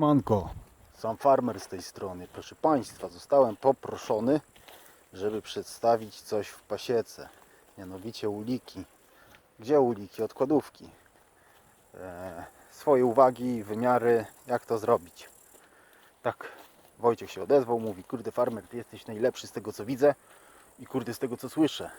Siemanko, sam farmer z tej strony. Proszę Państwa, zostałem poproszony, żeby przedstawić coś w pasiece. Mianowicie uliki. Gdzie uliki? Odkładówki. E, swoje uwagi, wymiary, jak to zrobić. Tak, Wojciech się odezwał, mówi, kurde farmer, ty jesteś najlepszy z tego co widzę i kurde z tego co słyszę.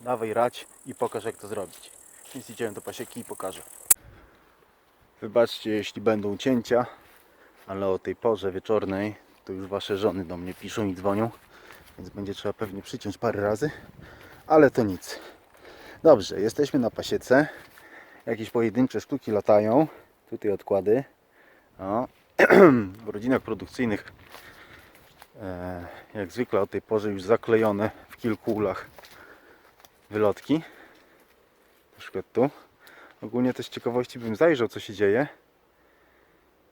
Dawaj rać i pokaż jak to zrobić. Więc idziemy do pasieki i pokażę. Wybaczcie, jeśli będą cięcia, ale o tej porze wieczornej to już wasze żony do mnie piszą i dzwonią, więc będzie trzeba pewnie przyciąć parę razy, ale to nic. Dobrze, jesteśmy na pasiece. Jakieś pojedyncze sztuki latają. Tutaj odkłady. O. W rodzinach produkcyjnych e, jak zwykle o tej porze już zaklejone w kilku ulach wylotki. Na przykład tu. Ogólnie też ciekawości bym zajrzał co się dzieje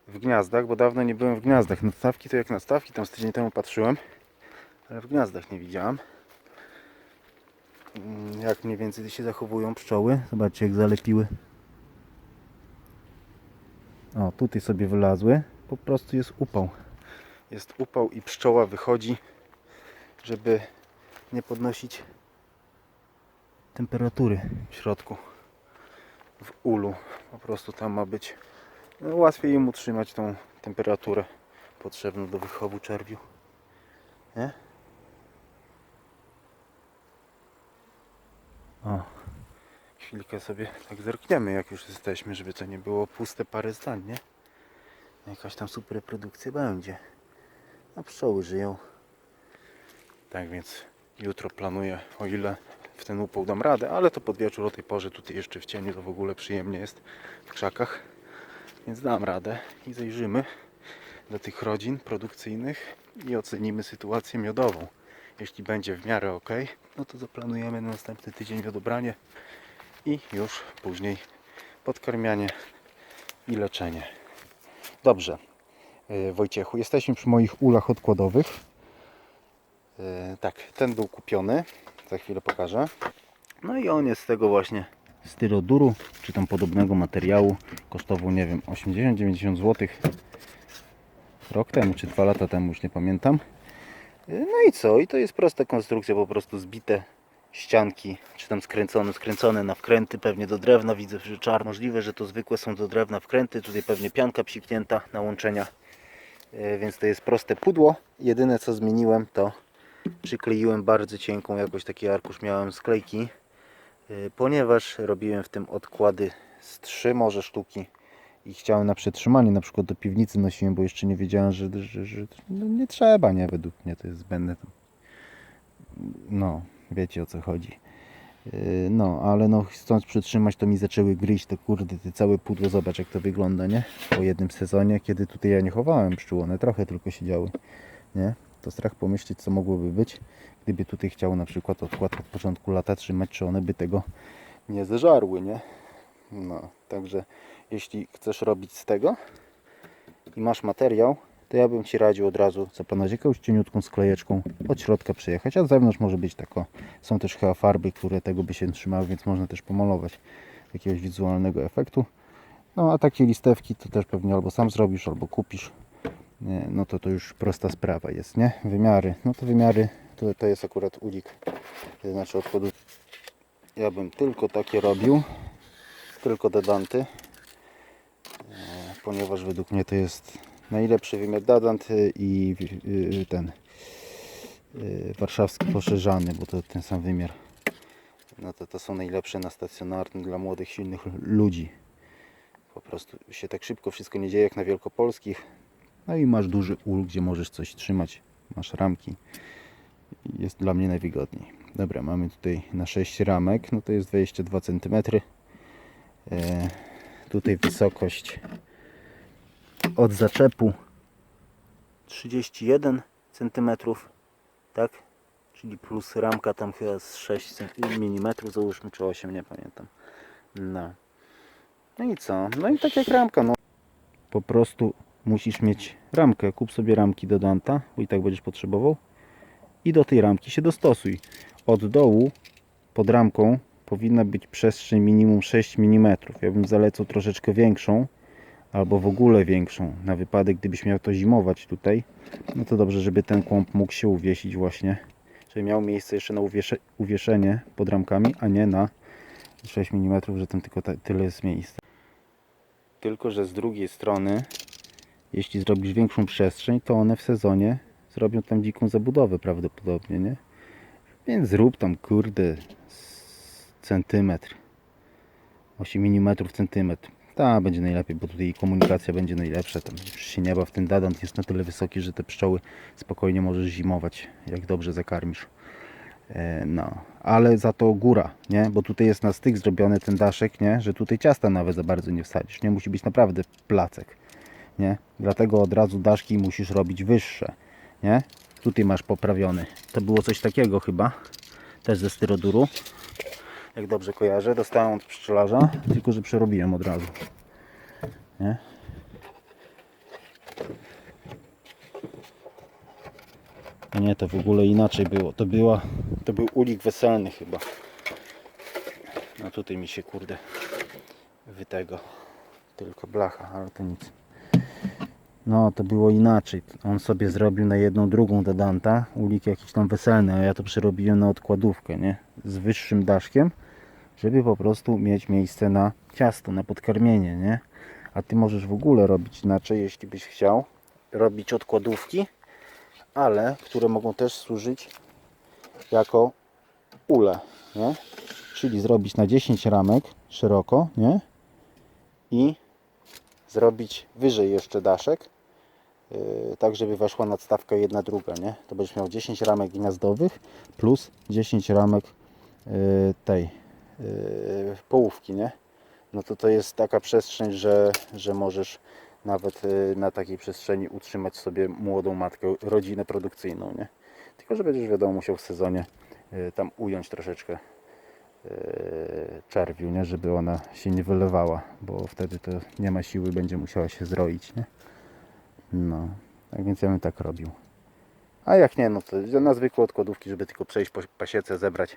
w gniazdach, bo dawno nie byłem w gniazdach. Nadstawki to jak nadstawki, tam z tydzień temu patrzyłem, ale w gniazdach nie widziałem. Mm, Jak mniej więcej się zachowują pszczoły. Zobaczcie jak zalepiły. O, tutaj sobie wylazły. Po prostu jest upał. Jest upał i pszczoła wychodzi, żeby nie podnosić temperatury w środku w ulu. Po prostu tam ma być łatwiej im utrzymać tą temperaturę potrzebną do wychowu czerwiu. Nie? O, chwilkę sobie tak zerkniemy, jak już jesteśmy, żeby to nie było puste parę zdań, nie? Jakaś tam super reprodukcja będzie. A pszczoły żyją. Tak więc jutro planuję, o ile w ten upał dam radę, ale to pod wieczór o tej porze tutaj jeszcze w cieniu to w ogóle przyjemnie jest w krzakach. Więc dam radę i zajrzymy do tych rodzin produkcyjnych i ocenimy sytuację miodową. Jeśli będzie w miarę ok, no to zaplanujemy na następny tydzień miodobranie i już później podkarmianie i leczenie. Dobrze, yy, Wojciechu, jesteśmy przy moich ulach odkładowych. Yy, tak, ten był kupiony, za chwilę pokażę. No i on jest z tego właśnie styroduru, czy tam podobnego materiału. Kosztował, nie wiem, 80-90 zł. Rok temu, czy dwa lata temu, już nie pamiętam. No i co? I to jest prosta konstrukcja, po prostu zbite ścianki, czy tam skręcone, skręcone na wkręty, pewnie do drewna, widzę, że czar. Możliwe, że to zwykłe są do drewna wkręty, tutaj pewnie pianka psiknięta na łączenia, E, więc to jest proste pudło. Jedyne co zmieniłem to przykleiłem bardzo cienką jakoś taki arkusz miałem sklejki, e, ponieważ robiłem w tym odkłady z trzy może sztuki i chciałem na przetrzymanie, na przykład do piwnicy nosiłem, bo jeszcze nie wiedziałem, że, że, że no nie trzeba, nie, według mnie to jest zbędne. No, wiecie o co chodzi. Yy, No, ale no chcąc przytrzymać, to mi zaczęły gryźć to kurde, ty całe pudło, zobacz jak to wygląda, nie? Po jednym sezonie, kiedy tutaj ja nie chowałem pszczół, one trochę tylko siedziały, nie? To strach pomyśleć, co mogłoby być, gdyby tutaj chciał na przykład odkład od początku lata trzymać, czy one by tego nie zeżarły, nie? No, także jeśli chcesz robić z tego i masz materiał, to ja bym Ci radził od razu zaplanować jakąś cieniutką sklejeczką od środka przejechać, a z zewnątrz może być tako. Są też chyba farby, które tego by się trzymały, więc można też pomalować jakiegoś wizualnego efektu. No a takie listewki to też pewnie albo sam zrobisz, albo kupisz. No to to już prosta sprawa jest, nie? Wymiary, no to wymiary to, to jest akurat ulik, to znaczy odchodu. Ja bym tylko takie robił, tylko dedanty, e, ponieważ według mnie to jest najlepszy wymiar dadant y, i y, ten warszawski poszerzany, bo to ten sam wymiar. No to, to są najlepsze na stacjonarny dla młodych, silnych ludzi. Po prostu się tak szybko wszystko nie dzieje jak na wielkopolskich. No i masz duży ul, gdzie możesz coś trzymać. Masz ramki. Jest dla mnie najwygodniej. Dobra, mamy tutaj na 6 ramek. No to jest 22 cm. E, tutaj wysokość od zaczepu 31 cm, tak? Czyli plus ramka tam chyba z 6 mm, załóżmy, czy 8, nie pamiętam. No. No i co? No i tak jak ramka, no. Po prostu musisz mieć ramkę. Kup sobie ramki do Danta, bo i tak będziesz potrzebował. I do tej ramki się dostosuj. Od dołu pod ramką powinna być przestrzeń minimum 6 mm. Ja bym zalecał troszeczkę większą, albo w ogóle większą, na wypadek gdybyś miał to zimować tutaj, no to dobrze, żeby ten kłąb mógł się uwiesić właśnie, żeby miał miejsce jeszcze na uwiesze, uwieszenie pod ramkami, a nie na 6 mm, że tam tylko tyle jest miejsca. Tylko, że z drugiej strony, jeśli zrobisz większą przestrzeń, to one w sezonie zrobią tam dziką zabudowę prawdopodobnie, nie? Więc zrób tam, kurde, centymetr. 8 mm centymetr. Ta będzie najlepiej, bo tutaj komunikacja będzie najlepsza. Tam już się nie baw, ten dadant jest na tyle wysoki, że te pszczoły spokojnie możesz zimować, jak dobrze zakarmisz. E, No, ale za to góra, nie? Bo tutaj jest na styk zrobiony ten daszek, nie? Że tutaj ciasta nawet za bardzo nie wsadzisz. Nie musi być naprawdę placek, nie? Dlatego od razu daszki musisz robić wyższe, nie? Tutaj masz poprawiony. To było coś takiego chyba, też ze styroduru. Jak dobrze kojarzę, dostałem od pszczelarza, tylko że przerobiłem od razu. Nie? Nie, to w ogóle inaczej było. To była, to był ulik weselny chyba. No tutaj mi się kurde wy tego tylko blacha, ale to nic. No to było inaczej. On sobie zrobił na jedną drugą dadanta, ulik jakiś tam weselny, a ja to przerobiłem na odkładówkę, nie? Z wyższym daszkiem, żeby po prostu mieć miejsce na ciasto, na podkarmienie, nie? A ty możesz w ogóle robić inaczej, jeśli byś chciał. Robić odkładówki, ale które mogą też służyć jako ule, nie? Czyli zrobić na 10 ramek szeroko, nie? I zrobić wyżej jeszcze daszek, yy, tak żeby weszła nadstawka jedna druga, nie? To będziesz miał 10 ramek gniazdowych plus 10 ramek yy, tej połówki, nie? No to to jest taka przestrzeń, że, że możesz nawet y, na takiej przestrzeni utrzymać sobie młodą matkę, rodzinę produkcyjną, nie? Tylko, że będziesz wiadomo musiał w sezonie y, tam ująć troszeczkę y, czerwiu, nie? Żeby ona się nie wylewała, bo wtedy to nie ma siły, będzie musiała się zroić, nie? No, tak więc ja bym tak robił. A jak nie, no to na zwykłe odkładówki, żeby tylko przejść po pasiece, zebrać y,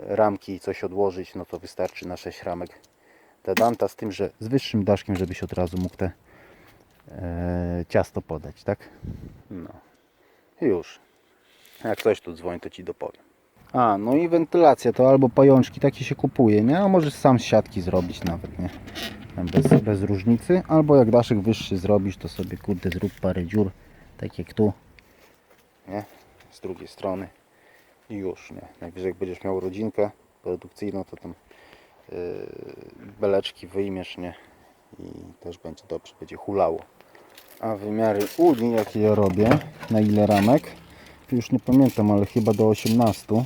ramki i coś odłożyć, no to wystarczy na 6 ramek Dadanta z tym, że z wyższym daszkiem, żebyś od razu mógł te e, ciasto podać, tak? No. Już. Jak coś tu dzwoń, to ci dopowiem. A, no i wentylacja to albo pajączki takie się kupuje, nie? A możesz sam z siatki zrobić nawet, nie? Bez, bez różnicy. Albo jak daszek wyższy zrobisz, to sobie kurde zrób parę dziur, tak jak tu. Nie? Z drugiej strony. I już, nie? Najwyżej jak będziesz miał rodzinkę produkcyjną, to tam yy, beleczki wyjmiesz, nie? I też będzie dobrze, będzie hulało. A wymiary uli, jakie ja robię, na ile ramek, już nie pamiętam, ale chyba do 18.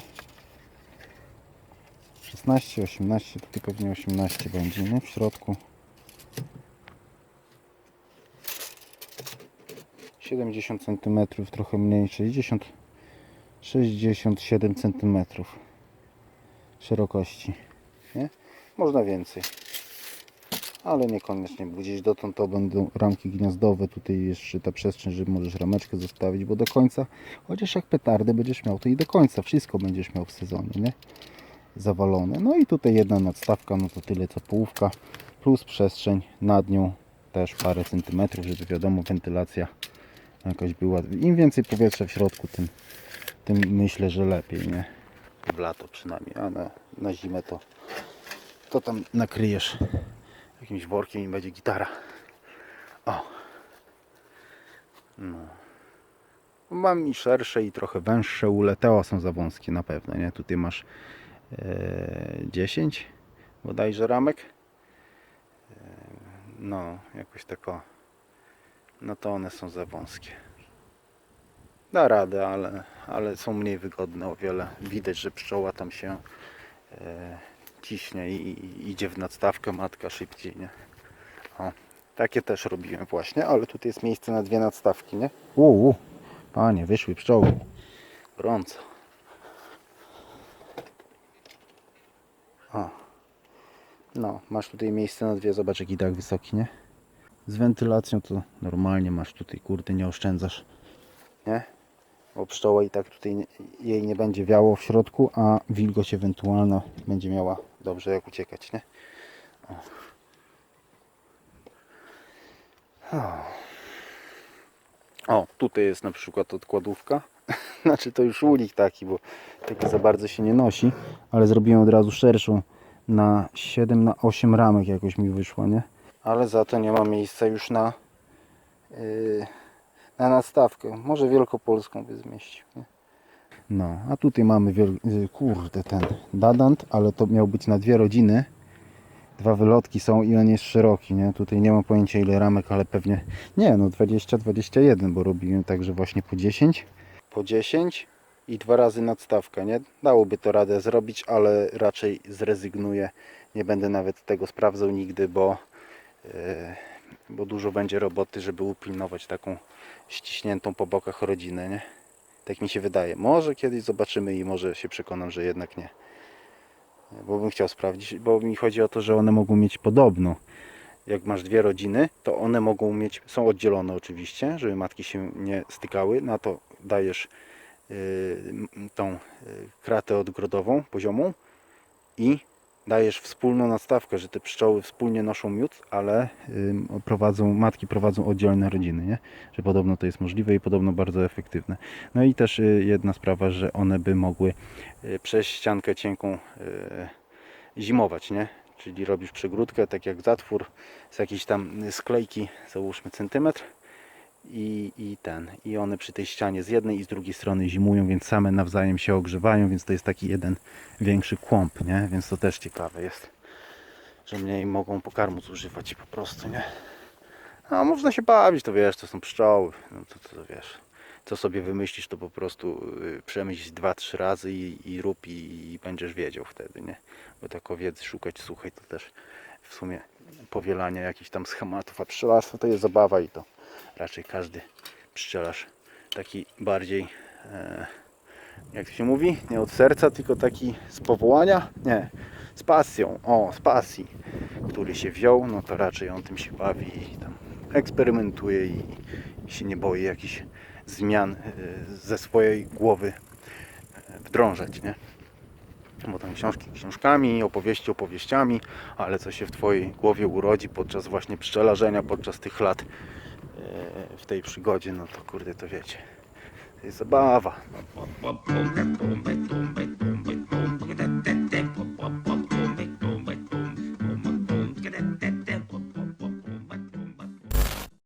16, 18, to tylko pewnie 18 będzie, nie? W środku. 70 cm, trochę mniej, 60, 67 cm szerokości. Nie? Można więcej. Ale niekoniecznie, bo gdzieś dotąd to będą ramki gniazdowe, tutaj jeszcze ta przestrzeń, że możesz rameczkę zostawić, bo do końca, chociaż jak petardę będziesz miał, to i do końca wszystko będziesz miał w sezonie, nie? Zawalone. No i tutaj jedna nadstawka, no to tyle co połówka, plus przestrzeń nad nią też parę centymetrów, żeby wiadomo, wentylacja jakaś była. Im więcej powietrza w środku, tym, tym myślę, że lepiej, nie? W lato przynajmniej, a na, na zimę to to tam nakryjesz jakimś workiem i będzie gitara. O. No. Mam i szersze i trochę węższe ule. Te są za wąskie na pewno, nie? Tutaj masz e, 10 bodajże ramek. E, no, jakoś tako. No to one są za wąskie. Da radę, ale, ale są mniej wygodne o wiele. Widać, że pszczoła tam się e, ciśnie i, i idzie w nadstawkę matka szybciej, nie? O, takie też robiłem właśnie, ale tutaj jest miejsce na dwie nadstawki, nie? Uuu, panie, wyszły pszczoły. Gorąco. O. No, masz tutaj miejsce na dwie, zobacz jaki dach wysoki, nie? Z wentylacją to normalnie masz tutaj, kurde, nie oszczędzasz, nie? Bo pszczoła i tak tutaj jej nie będzie wiało w środku, a wilgoć ewentualna będzie miała dobrze jak uciekać, nie? O. Tutaj jest na przykład odkładówka. Znaczy to już ulik taki, bo taki za bardzo się nie nosi, ale zrobiłem od razu szerszą na 7 na 8 ramek jakoś mi wyszła, nie? Ale za to nie ma miejsca już na yy, na nadstawkę. Może wielkopolską by zmieścił, nie? No, a tutaj mamy wiel... y, kurde ten dadant, ale to miał być na dwie rodziny. Dwa wylotki są i on jest szeroki, nie? Tutaj nie mam pojęcia ile ramek, ale pewnie nie, no 20-21, bo robiłem także właśnie po 10. Po 10 i dwa razy nadstawka, nie? Dałoby to radę zrobić, ale raczej zrezygnuję. Nie będę nawet tego sprawdzał nigdy, bo, yy, bo dużo będzie roboty, żeby upilnować taką ściśniętą po bokach rodzinę, nie? Tak mi się wydaje. Może kiedyś zobaczymy i może się przekonam, że jednak nie. Bo bym chciał sprawdzić, bo mi chodzi o to, że one mogą mieć podobno. Jak masz dwie rodziny, to one mogą mieć, są oddzielone oczywiście, żeby matki się nie stykały. Na to dajesz m- tą yy, kratę odgrodową, poziomą i dajesz wspólną nadstawkę, że te pszczoły wspólnie noszą miód, ale prowadzą, matki prowadzą oddzielne rodziny, nie? Że podobno to jest możliwe i podobno bardzo efektywne. No i też y, jedna sprawa, że one by mogły y, przez ściankę cienką y, zimować, nie? Czyli robisz przegródkę, tak jak zatwór z jakiejś tam sklejki, załóżmy centymetr i, i ten, i one przy tej ścianie z jednej i z drugiej strony zimują, więc same nawzajem się ogrzewają, więc to jest taki jeden większy kłąb, nie? Więc to też ciekawe jest, że mniej mogą pokarmu zużywać po prostu, nie? A można się bawić, to wiesz, to są pszczoły, no to, to wiesz, co sobie wymyślisz, to po prostu y, przemyśl dwa, trzy razy i, i rób i, i będziesz wiedział wtedy, nie? Bo tak wiedzy szukać, słuchaj, to też w sumie powielanie jakichś tam schematów, a pszczelarstwo to jest zabawa i to raczej każdy pszczelarz taki bardziej, e, jak się mówi, nie od serca, tylko taki z powołania, nie, z pasją, o, z pasji, który się wziął, no to raczej on tym się bawi i tam eksperymentuje i, i się nie boi jakichś zmian e, ze swojej głowy e, wdrążać, nie? Bo tam książki książkami, opowieści opowieściami, ale co się w Twojej głowie urodzi podczas właśnie pszczelarzenia, podczas tych lat w tej przygodzie, no to kurde, to wiecie. To jest zabawa.